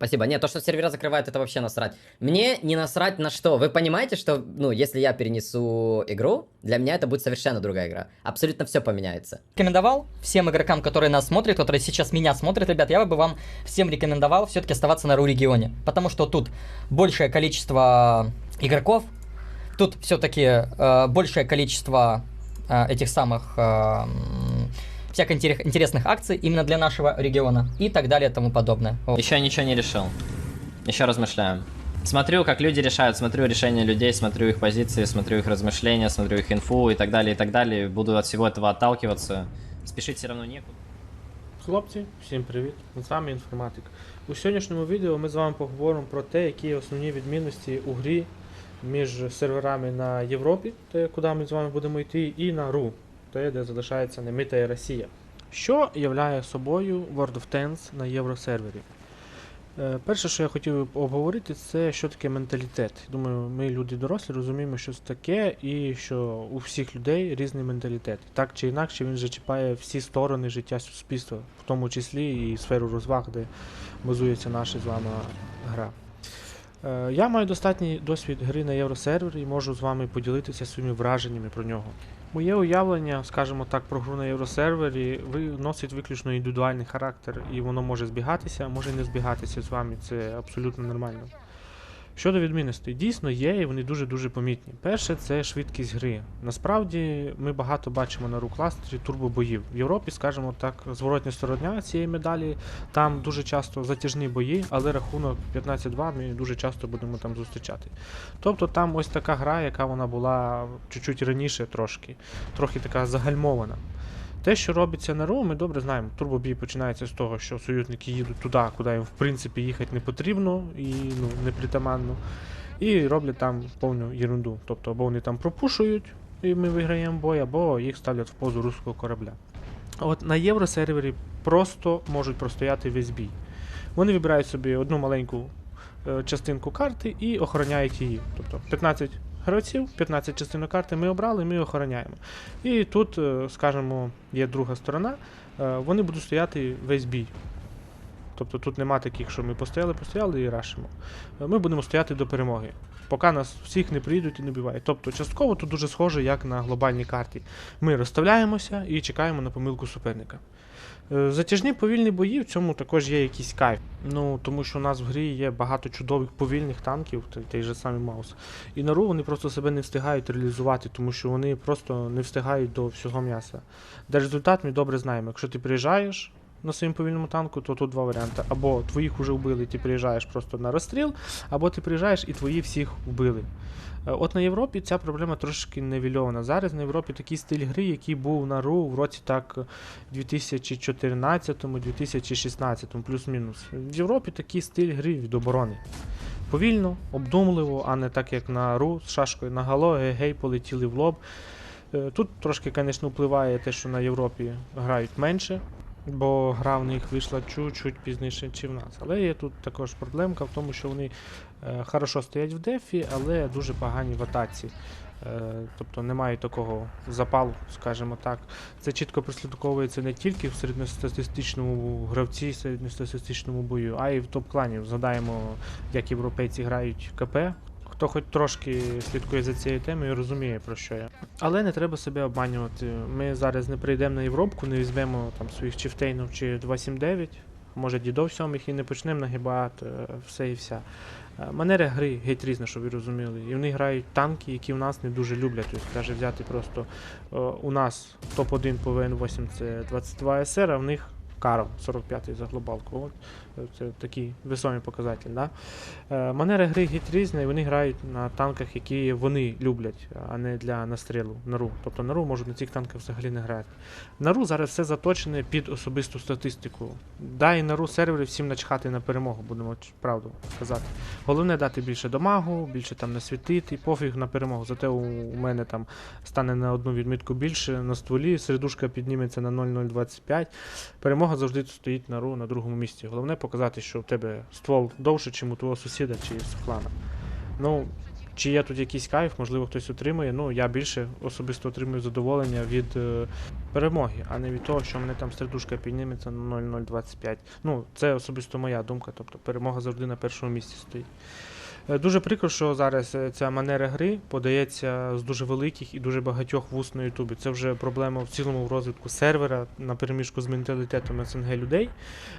Спасибо. Нет, то, что сервера закрывают, это вообще насрать. Мне не насрать на что. Вы понимаете, что, ну, если я перенесу игру, для меня это будет совершенно другая игра. Абсолютно все поменяется. рекомендовал всем игрокам, которые нас смотрят, которые сейчас меня смотрят, ребят, я бы вам всем рекомендовал все-таки оставаться на ру-регионе. Потому что тут большее количество игроков, тут все-таки большее количество э, этих самых э, всяких интерес- интересных акций именно для нашего региона и так далее и тому подобное. Вот. Еще ничего не решил. Еще размышляем. Смотрю, как люди решают, смотрю решения людей, смотрю их позиции, смотрю их размышления, смотрю их инфу и так далее, и так далее. Буду от всего этого отталкиваться. Спешить все равно некуда. Хлопці, всім привіт! З вами інформатик. У сьогоднішньому відео ми з вами поговоримо про те, які є основні відмінності у грі між серверами на Європі, те, куди ми з вами будемо йти, і на РУ, Те, де залишається немита Росія. Що являє собою World of Tanks на євросервері? Е, Перше, що я хотів обговорити, це що таке менталітет. Думаю, ми люди дорослі розуміємо, що це таке, і що у всіх людей різний менталітет. Так чи інакше він зачіпає всі сторони життя суспільства, в тому числі і сферу розваг, де базується наша з вами гра. Е, Я маю достатній досвід гри на євросервері і можу з вами поділитися своїми враженнями про нього. Моє уявлення, скажімо так, про гру на євросервері носить виключно індивідуальний характер, і воно може збігатися, може не збігатися з вами. Це абсолютно нормально. Щодо відмінностей, дійсно є, і вони дуже-дуже помітні. Перше, це швидкість гри. Насправді ми багато бачимо на рукластері турбобоїв. В Європі, скажімо так, зворотня сторона цієї медалі, там дуже часто затяжні бої, але рахунок 15-2 ми дуже часто будемо там зустрічати. Тобто там ось така гра, яка вона була чуть-чуть раніше трошки, трохи така загальмована. Те, що робиться на РУ, ми добре знаємо. Турбобій починається з того, що союзники їдуть туди, куди їм в принципі їхати не потрібно і ну, непритаманно. І роблять там повну ерунду. Тобто або вони там пропушують, і ми виграємо бой, або їх ставлять в позу руського корабля. От на євросервері просто можуть простояти весь бій. Вони вибирають собі одну маленьку е, частинку карти і охороняють її. Тобто 15 гравців, 15 частинок карти ми обрали, ми охороняємо. І тут, е, скажімо, є друга сторона, е, вони будуть стояти весь бій. Тобто тут нема таких, що ми постояли, постояли і рашимо. Е, Ми будемо стояти до перемоги, поки нас всіх не прийдуть і не бивають. Тобто частково тут дуже схоже, як на глобальній карті. Ми розставляємося і чекаємо на помилку суперника. Е, Затяжні повільні бої в цьому також є якийсь кайф. Ну, тому що у нас в грі є багато чудових повільних танків, той, же самий Маус. І на РУ вони просто себе не встигають реалізувати, тому що вони просто не встигають до всього м'яса. Де результат ми добре знаємо. Якщо ти приїжджаєш на своєму повільному танку, то тут два варіанти. Або твоїх вже вбили, ти приїжджаєш просто на розстріл, або ти приїжджаєш і твої всіх вбили. Е, От на Європі ця проблема трошки невільована. Зараз на Європі такий стиль гри, який був на РУ в році так 2014-2016, плюс-мінус. В Європі такий стиль гри від оборони. Повільно, обдумливо, а не так як на РУ з шашкою на гало, гей, полетіли в лоб. Е, Тут трошки, звісно, впливає те, що на Європі грають менше, бо гра в них вийшла чуть-чуть пізніше, ніж в нас. Але є тут також проблемка в тому, що вони е, хорошо стоять в дефі, але дуже погані в атаці. Е, тобто немає такого запалу, скажімо так. Це чітко прослідковується не тільки в середньостатистичному гравці, середньостатистичному бою, а й в топ-клані. Згадаємо, як європейці грають КП. Хто хоч трошки слідкує за цією темою, розуміє про що я. Але не треба себе обманювати. Ми зараз не прийдемо на Європку, не візьмемо там своїх чифтейнів чи 279, може дідов сьомих і не почнемо нагибати е, все і вся. Е, Манера гри геть різна, щоб ви розуміли. І вони грають танки, які в нас не дуже люблять. Тобто, навіть взяти просто е, у нас топ-1 по ВН8 це 22 СР, а в них Карл 45 за глобалку. От, це такий весомий показатель. Да? Е, Манера гри геть різна, і вони грають на танках, які вони люблять, а не для настрілу на ру. Тобто на ру можуть на цих танках взагалі не грати. На ру зараз все заточене під особисту статистику. Да, і на ру всім начхати на перемогу, будемо правду казати. Головне дати більше дамагу, більше там насвітити, пофіг на перемогу. Зате у, мене там стане на одну відмітку більше на стволі, середушка підніметься на 0,025. Перемога завжди стоїть на ру на другому місці. Головне показати, що в тебе ствол довше, чим у твого сусіда чи клана. Ну, чи є тут якийсь кайф, можливо, хтось отримує. Ну, я більше особисто отримую задоволення від е, перемоги, а не від того, що мене там сердушка підніметься на 0,025. Ну, це особисто моя думка. Тобто перемога завжди на першому місці стоїть. Е, Дуже прикро, що зараз е, ця манера гри подається з дуже великих і дуже багатьох вуст на Ютубі. Це вже проблема в цілому в розвитку сервера на переміжку з менталітетом СНГ людей.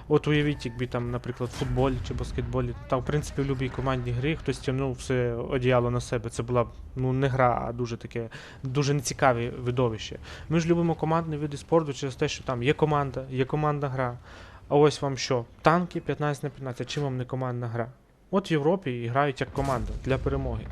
От уявіть, якби там, наприклад, в футболі чи баскетболі, та в принципі в будь-якій командній грі хтось тягнув все одіяло на себе. Це була ну не гра, а дуже таке дуже нецікаве видовище. Ми ж любимо командні види спорту через те, що там є команда, є командна гра. А ось вам що? Танки 15 на 15, чим вам не командна гра? От в Європі і грають як команда для перемоги.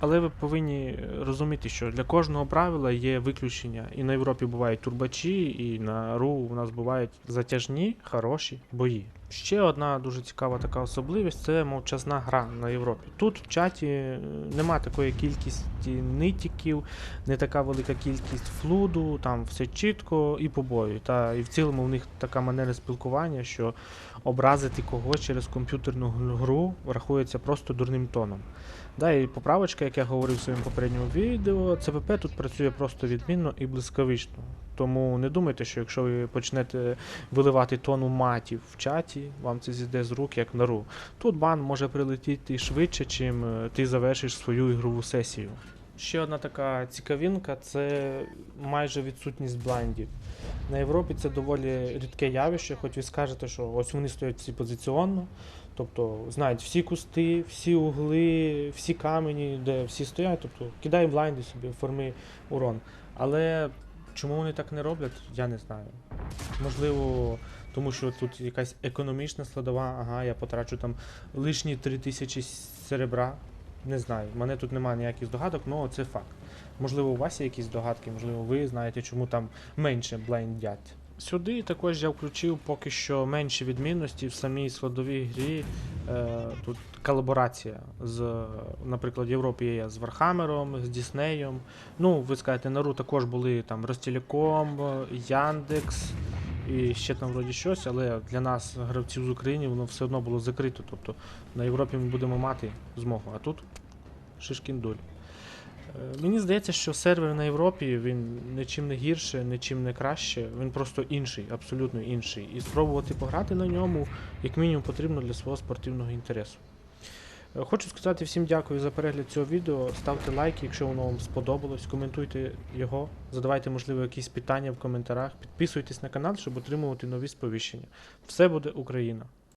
Але ви повинні розуміти, що для кожного правила є виключення. І на Європі бувають турбачі, і на РУ у нас бувають затяжні, хороші бої. Ще одна дуже цікава така особливість це мовчазна гра на Європі. Тут в чаті е, нема такої кількості нитіків, не така велика кількість флуду, там все чітко і по бою. Та і в цілому в них така манера спілкування, що образити когось через комп'ютерну гру рахується просто дурним тоном. Да, і поправочка, як я говорив в своєму попередньому відео, ЦПП тут працює просто відмінно і блискавично. Тому не думайте, що якщо ви почнете виливати тону матів в чаті, вам це зійде з рук як на ру. Тут бан може прилетіти швидше, чим е, ти завершиш свою ігрову сесію. Ще одна така цікавинка це майже відсутність блайндів. На Європі це доволі рідке явище, хоч ви скажете, що ось вони стоять всі позиціонно, тобто знають всі кусти, всі угли, всі камені, де всі стоять, тобто кидай блайнди собі, форми урон. Але чому вони так не роблять, я не знаю. Можливо, тому що тут якась економічна складова, ага, я потрачу там лишні 3000 серебра. Не знаю, в мене тут немає ніяких здогадок, але це факт. Можливо, у вас є якісь здогадки, можливо, ви знаєте, чому там менше блайндять. Сюди також я включив поки що менші відмінності в самій складовій грі. Е, тут колаборація з, наприклад, Європі є з Вархаммером, з Діснеєм. Ну, ви скажете, на РУ також були там Ростелеком, Яндекс і ще там вроді щось, але для нас, гравців з України, воно все одно було закрито. Тобто на Європі ми будемо мати змогу, а тут Шишкіндуль. Е, Мені здається, що сервер на Європі він нічим не гірше, нічим не краще, він просто інший, абсолютно інший. І спробувати пограти на ньому, як мінімум, потрібно для свого спортивного інтересу. Е, Хочу сказати всім дякую за перегляд цього відео. Ставте лайки, якщо воно вам сподобалось, коментуйте його, задавайте, можливо, якісь питання в коментарях, підписуйтесь на канал, щоб отримувати нові сповіщення. Все буде Україна!